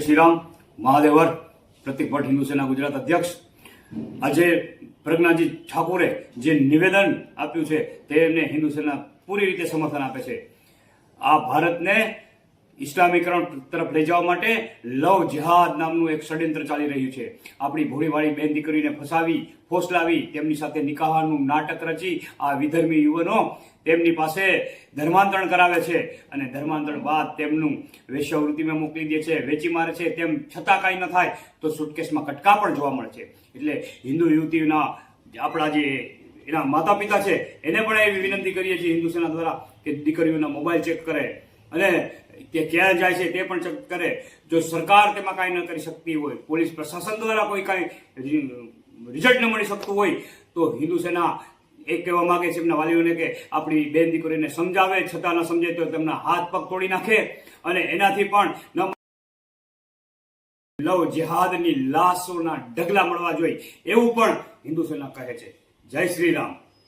શ્રીરામ મહાદેવર, પ્રતિક ભટ્ટ હિન્દુ સેના ગુજરાત અધ્યક્ષ. આજે પ્રજ્ઞાજી ઠાકોરે જે નિવેદન આપ્યું છે તેને હિન્દુ સેના પૂરી રીતે સમર્થન આપે છે. આ ભારતને ઇસ્લામીકરણ તરફ લઈ જવા માટે લવ જિહાદ નામનું એક ષડયંત્ર ચાલી રહ્યું છે. આપણી ભોળીવાળી બેન દીકરીને ફસાવી, ફોસલાવી, તેમની સાથે નિકાહનું નાટક રચી આ વિધર્મી યુવાનો તેમની પાસે ધર્માંતરણ કરાવે છે અને ધર્માંતરણ બાદ તેમનું વેશ્યાવૃત્તિમાં મોકલી દે છે, વેચી મારે છે, તેમ છતાં કાંઈ ન થાય તો સુટકેસમાં કટકા પણ જોવા મળે છે. એટલે હિન્દુ યુવતીના આપણા જે એના માતા પિતા છે, એને પણ એવી વિનંતી કરીએ છીએ હિન્દુ સેના દ્વારા કે દીકરીઓના મોબાઈલ ચેક કરે અને તે ક્યાં જાય છે તે પણ કરે. જો સરકાર તેમાં કાંઈ ન કરી શકતી હોય, પોલીસ પ્રશાસન દ્વારા કોઈ કાંઈ રિઝલ્ટ ન મળી શકતું હોય, તો હિન્દુ સેના એક કહેવા માગે છે એમના વાલીઓને કે આપણી બેન દીકરીને સમજાવે, છતાં ન સમજે તો તેમના હાથ પગ તોડી નાખે અને એનાથી પણ ન લવ જિહાદની લાશોના ઢગલા મળવા જોઈએ. એવું પણ હિન્દુ સેના કહે છે. જય શ્રી રામ.